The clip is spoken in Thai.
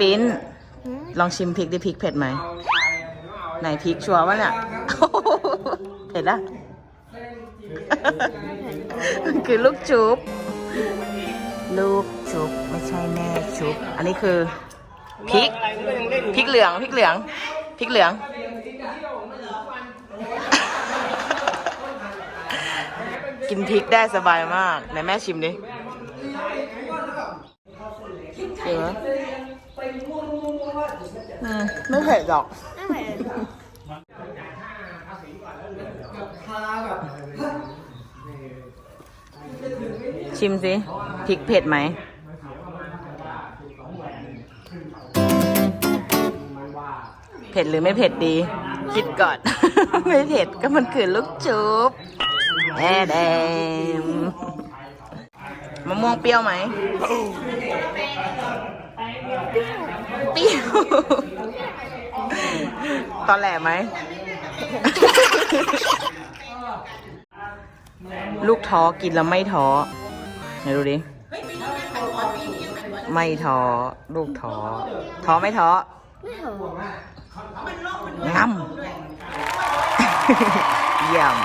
ปิ้น ลองชิมพริกดิพริกเผ็ดไหม ไหนพริกชัวร์วะเนี่ย เผ็ดละมันคือลูกชุบ ลูกชุบไม่ใช่แม่ชุบ อันนี้คือพริก พริกเหลือง พริกเหลือง พริกเหลือง กินพริกได้สบายมาก ไหนแม่ชิมดิเออ อืมไม่เผ็ดหรอกไม่เหมือนชิมสิพริกเผ็ดไหมเผ็ดหรือไม่เผ็ดดี คิดก่อน ไม่เผ็ดก็มันคือลูกชุบแอแดง มะม่วงเปรี้ยวไหมเปรี้ยวตอนแหลไหม ลูกท้อกินแล้วไม่ท้อไหนดูดิ ไม่ท้อลูกท้อท้อไม่ท้อไม่เหรองำเยี่ยม